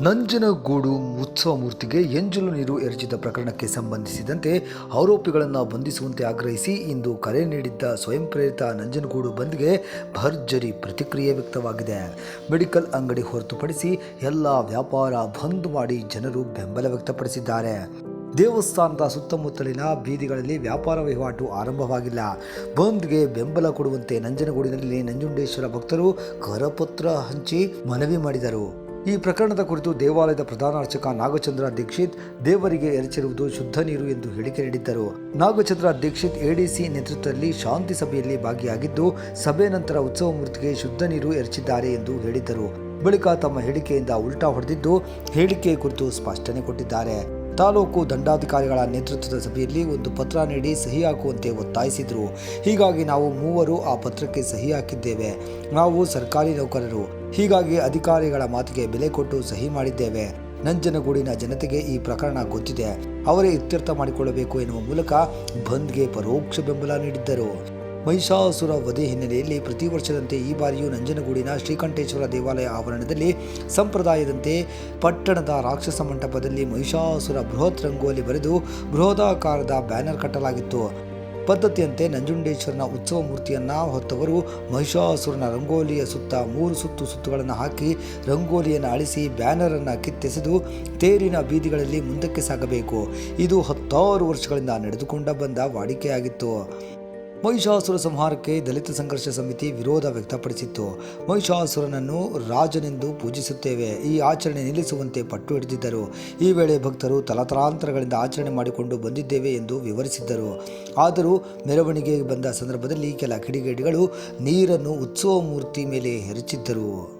ನಂಜನಗೂಡು ಉತ್ಸವ ಮೂರ್ತಿಗೆ ಎಂಜಲು ನೀರು ಎರಚಿದ ಪ್ರಕರಣಕ್ಕೆ ಸಂಬಂಧಿಸಿದಂತೆ ಆರೋಪಿಗಳನ್ನು ಬಂಧಿಸುವಂತೆ ಆಗ್ರಹಿಸಿ ಇಂದು ಕರೆ ನೀಡಿದ್ದ ಸ್ವಯಂ ಪ್ರೇರಿತ ನಂಜನಗೂಡು ಬಂದ್ಗೆ ಭರ್ಜರಿ ಪ್ರತಿಕ್ರಿಯೆ ವ್ಯಕ್ತವಾಗಿದೆ. ಮೆಡಿಕಲ್ ಅಂಗಡಿ ಹೊರತುಪಡಿಸಿ ಎಲ್ಲ ವ್ಯಾಪಾರ ಬಂದ್ ಮಾಡಿ ಜನರು ಬೆಂಬಲ ವ್ಯಕ್ತಪಡಿಸಿದ್ದಾರೆ. ದೇವಸ್ಥಾನದ ಸುತ್ತಮುತ್ತಲಿನ ಬೀದಿಗಳಲ್ಲಿ ವ್ಯಾಪಾರ ವಹಿವಾಟು ಆರಂಭವಾಗಿಲ್ಲ. ಬಂದ್ಗೆ ಬೆಂಬಲ ಕೊಡುವಂತೆ ನಂಜನಗೂಡಿನಲ್ಲಿ ನಂಜುಂಡೇಶ್ವರ ಭಕ್ತರು ಕರಪತ್ರ ಹಂಚಿ ಮನವಿ ಮಾಡಿದರು. ಈ ಪ್ರಕರಣದ ಕುರಿತು ದೇವಾಲಯದ ಪ್ರಧಾನ ಅರ್ಚಕ ನಾಗಚಂದ್ರ ದೀಕ್ಷಿತ್ ದೇವರಿಗೆ ಎರಚಿರುವುದು ಶುದ್ಧ ನೀರು ಎಂದು ಹೇಳಿಕೆ ನೀಡಿದ್ದರು. ನಾಗಚಂದ್ರ ದೀಕ್ಷಿತ್ ಎಡಿಸಿ ನೇತೃತ್ವದಲ್ಲಿ ಶಾಂತಿ ಸಭೆಯಲ್ಲಿ ಭಾಗಿಯಾಗಿದ್ದು, ಸಭೆ ನಂತರ ಉತ್ಸವ ಮೂರ್ತಿಗೆ ಶುದ್ಧ ನೀರು ಎರಚಿದ್ದಾರೆ ಎಂದು ಹೇಳಿದ್ದರು. ಬಳಿಕ ತಮ್ಮ ಹೇಳಿಕೆಯಿಂದ ಉಲ್ಟಾ ಹೊಡೆದಿದ್ದು, ಹೇಳಿಕೆ ಕುರಿತು ಸ್ಪಷ್ಟನೆ ಕೊಟ್ಟಿದ್ದಾರೆ. ತಾಲೂಕು ದಂಡಾಧಿಕಾರಿಗಳ ನೇತೃತ್ವದ ಸಭೆಯಲ್ಲಿ ಒಂದು ಪತ್ರ ನೀಡಿ ಸಹಿ ಹಾಕುವಂತೆ ಒತ್ತಾಯಿಸಿದರು. ಹೀಗಾಗಿ ನಾವು ಮೂವರು ಆ ಪತ್ರಕ್ಕೆ ಸಹಿ ಹಾಕಿದ್ದೇವೆ. ನಾವು ಸರ್ಕಾರಿ ನೌಕರರು. ಹೀಗಾಗಿ ಅಧಿಕಾರಿಗಳ ಮಾತಿಗೆ ಬೆಲೆ ಕೊಟ್ಟು ಸಹಿ ಮಾಡಿದ್ದೇವೆ. ನಂಜನಗೂಡಿನ ಜನತೆಗೆ ಈ ಪ್ರಕರಣ ಗೊತ್ತಿದೆ. ಅವರೇ ಇತ್ಯರ್ಥ ಮಾಡಿಕೊಳ್ಳಬೇಕು ಎನ್ನುವ ಮೂಲಕ ಬಂದ್ಗೆ ಪರೋಕ್ಷ ಬೆಂಬಲ ನೀಡಿದ್ದರು. ಮಹಿಷಾಸುರ ವಧೆ ಹಿನ್ನೆಲೆಯಲ್ಲಿ ಪ್ರತಿ ವರ್ಷದಂತೆ ಈ ಬಾರಿಯೂ ನಂಜನಗೂಡಿನ ಶ್ರೀಕಂಠೇಶ್ವರ ದೇವಾಲಯ ಆವರಣದಲ್ಲಿ ಸಂಪ್ರದಾಯದಂತೆ ಪಟ್ಟಣದ ರಾಕ್ಷಸ ಮಂಟಪದಲ್ಲಿ ಮಹಿಷಾಸುರ ಬೃಹತ್ ರಂಗೋಲಿ ಬರೆದು ಬೃಹದಾಕಾರದ ಬ್ಯಾನರ್ ಕಟ್ಟಲಾಗಿತ್ತು. ಪದ್ಧತಿಯಂತೆ ನಂಜುಂಡೇಶ್ವರನ ಉತ್ಸವ ಮೂರ್ತಿಯನ್ನ ಹೊತ್ತವರು ಮಹಿಷಾಸುರನ ರಂಗೋಲಿಯ ಸುತ್ತ ಮೂರು ಸುತ್ತು ಸುತ್ತುಗಳನ್ನು ಹಾಕಿ ರಂಗೋಲಿಯನ್ನು ಅಳಿಸಿ ಬ್ಯಾನರನ್ನು ಕಿತ್ತೆಸೆದು ತೇರಿನ ಬೀದಿಗಳಲ್ಲಿ ಮುಂದಕ್ಕೆ ಸಾಗಬೇಕು. ಇದು ಹತ್ತಾರು ವರ್ಷಗಳಿಂದ ನಡೆದುಕೊಂಡ ಬಂದ ವಾಡಿಕೆಯಾಗಿತ್ತು. ಮಹಿಷಾಸುರ ಸಂಹಾರಕ್ಕೆ ದಲಿತ ಸಂಘರ್ಷ ಸಮಿತಿ ವಿರೋಧ ವ್ಯಕ್ತಪಡಿಸಿತ್ತು. ಮಹಿಷಾಸುರನನ್ನು ರಾಜನೆಂದು ಪೂಜಿಸುತ್ತೇವೆ. ಈ ಆಚರಣೆ ನಿಲ್ಲಿಸುವಂತೆ ಪಟ್ಟು ಹಿಡಿದಿದ್ದರು. ಈ ವೇಳೆ ಭಕ್ತರು ತಲತಲಾಂತರಗಳಿಂದ ಆಚರಣೆ ಮಾಡಿಕೊಂಡು ಬಂದಿದ್ದೇವೆ ಎಂದು ವಿವರಿಸಿದ್ದರು. ಆದರೂ ಮೆರವಣಿಗೆಗೆ ಬಂದ ಸಂದರ್ಭದಲ್ಲಿ ಕೆಲ ಕಿಡಿಗೇಡಿಗಳು ನೀರನ್ನು ಉತ್ಸವ ಮೂರ್ತಿ ಮೇಲೆ ಎರಚಿದ್ದರು.